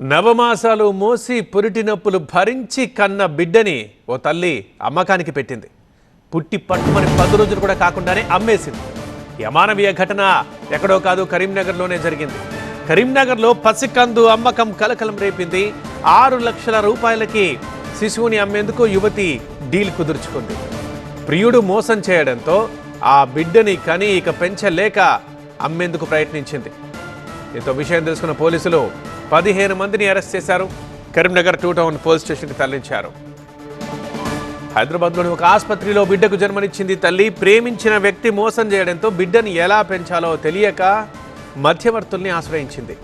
నవమాసాలు మోసి పురిటి నొప్పులు భరించి కన్న బిడ్డని ఓ తల్లి అమ్మకానికి పెట్టింది. పుట్టి పట్టుమని పది రోజులు కూడా కాకుండానే అమ్మేసింది. యమానవీయ ఘటన ఎక్కడో కాదు కరీంనగర్లోనే జరిగింది. కరీంనగర్లో పసికందు అమ్మకం కలకలం రేపింది. ఆరు లక్షల రూపాయలకి శిశువుని అమ్మేందుకు యువతి డీల్ కుదుర్చుకుంది. ప్రియుడు మోసం చేయడంతో ఆ బిడ్డని కని ఇక పెంచలేక అమ్మేందుకు ప్రయత్నించింది. దీంతో విషయం తెలుసుకున్న పోలీసులు పదిహేను మందిని అరెస్ట్ చేశారు. కరీంనగర్ టూ టౌన్ పోలీస్ స్టేషన్కి తరలించారు. హైదరాబాద్లోని ఒక ఆసుపత్రిలో బిడ్డకు జన్మనిచ్చింది తల్లి. ప్రేమించిన వ్యక్తి మోసం చేయడంతో బిడ్డను ఎలా పెంచాలో తెలియక మధ్యవర్తుల్ని ఆశ్రయించింది.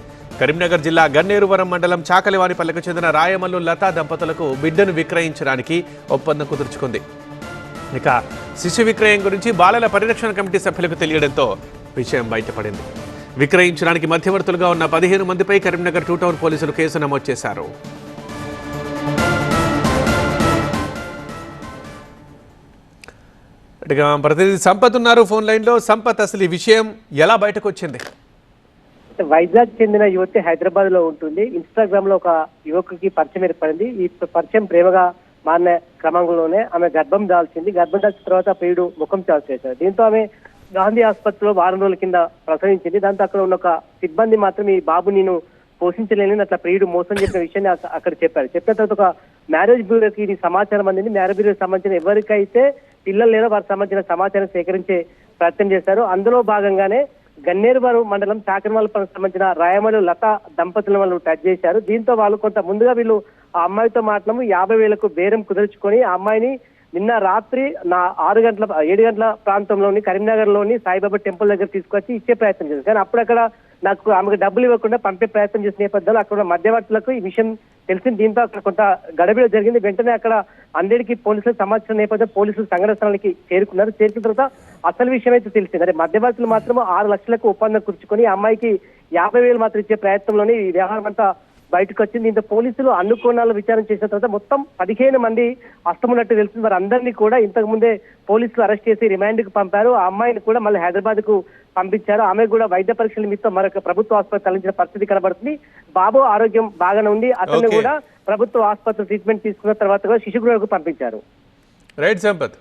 కరీంనగర్ జిల్లా గన్నేరువరం మండలం చాకలివానిపల్లెకు చెందిన రాయమల్లు లతా దంపతులకు బిడ్డను విక్రయించడానికి ఒప్పందం కుదుర్చుకుంది. ఇక శిశు విక్రయం గురించి బాలల పరిరక్షణ కమిటీ సభ్యులకు తెలియడంతో విషయం బయటపడింది. విక్రయించడానికి మధ్యవర్తులుగా ఉన్న పదిహేను మందిపై కరీంనగర్ టూ టౌన్ పోలీసులు కేసు నమోదు చేశారు. ప్రతినిధి సంపత్ ఉన్నారు. ఫోన్ లైన్లో సంపత్ అసలు ఈ విషయం ఎలా బయటకు వచ్చింది వైజాగ్ చెందిన యువతి హైదరాబాద్లో ఉంటుంది. ఇన్స్టాగ్రామ్లో ఒక యువకుకి పరిచయం ఏర్పడింది. ఈ పరిచయం ప్రేమగా మారిన క్రమంలోనే ఆమె గర్భం దాల్చింది. గర్భం దాల్చిన తర్వాత ప్రియుడు ముఖం చాలు చేశారు దీంతో ఆమె గాంధీ ఆసుపత్రిలో వారం రోజుల కింద ప్రసవించింది. దాంతో అక్కడ ఉన్న ఒక సిబ్బంది మాత్రం ఈ బాబు నేను పోషించలేని అట్లా ప్రియుడు మోసం చేసిన విషయాన్ని అక్కడ చెప్పారు. చెప్పిన తర్వాత ఒక మ్యారేజ్ బ్యూరోకి ఇది సమాచారం అందింది. మ్యారేజ్ బ్యూరోకి సంబంధించిన ఎవరికైతే పిల్లలు లేదో వారికి సంబంధించిన సమాచారం సేకరించే ప్రయత్నం చేశారు. అందులో భాగంగానే గన్నేరువారు మండలం చాకరమల్పకు సంబంధించిన రాయమలు లత దంపతుల వాళ్ళు టచ్ చేశారు. దీంతో వాళ్ళు కొంత ముందుగా వీళ్ళు ఆ అమ్మాయితో మాట్లాడము యాభై వేలకు బేరం కుదుర్చుకొని ఆ అమ్మాయిని నిన్న రాత్రి నా ఆరు గంటల ఏడు గంటల ప్రాంతంలోని కరీంనగర్లోని సాయిబాబా టెంపుల్ దగ్గర తీసుకొచ్చి ఇచ్చే ప్రయత్నం చేశారు కానీ అప్పుడు అక్కడ నాకు ఆమెకు డబ్బులు ఇవ్వకుండా పంపే ప్రయత్నం చేసిన నేపథ్యంలో అక్కడ మధ్యవర్తులకు ఈ విషయం తెలిసింది. దీంతో అక్కడ కొంత గడబిడ జరిగింది. వెంటనే అక్కడ అందరికీ పోలీసులు సమాచారం నేపథ్యం పోలీసులు సంఘటన స్థలానికి చేరుకున్నారు. చేరుకున్న తర్వాత అసలు విషయం అయితే తెలిసింది. అదే మధ్యవర్తులు మాత్రం ఆరు లక్షలకు ఒప్పందం కుర్చుకొని అమ్మాయికి యాభై వేలు మాత్రం ఇచ్చే ప్రయత్నంలోనే ఈ వ్యవహారం అంతా బయటకు వచ్చింది దీంతో పోలీసులు అన్ని కోణాలు విచారణ చేసిన తర్వాత మొత్తం పదిహేను మంది అస్తమున్నట్టు తెలిసింది వారు అందరినీ కూడా ఇంతకు ముందే పోలీసులు అరెస్ట్ చేసి రిమాండ్కు పంపారు. ఆ అమ్మాయిని కూడా మళ్ళీ హైదరాబాద్కు పంపించారు. ఆమె కూడా వైద్య పరీక్షల నిమిత్తం మరొక ప్రభుత్వ ఆసుపత్రి తరలించిన పరిస్థితి కనబడుతుంది. బాబు ఆరోగ్యం బాగానే ఉంది. అతన్ని. కూడా ప్రభుత్వ ఆసుపత్రి ట్రీట్మెంట్ తీసుకున్న తర్వాత కూడా శిశుగృహకు పంపించారు. రైట్ సంపత్.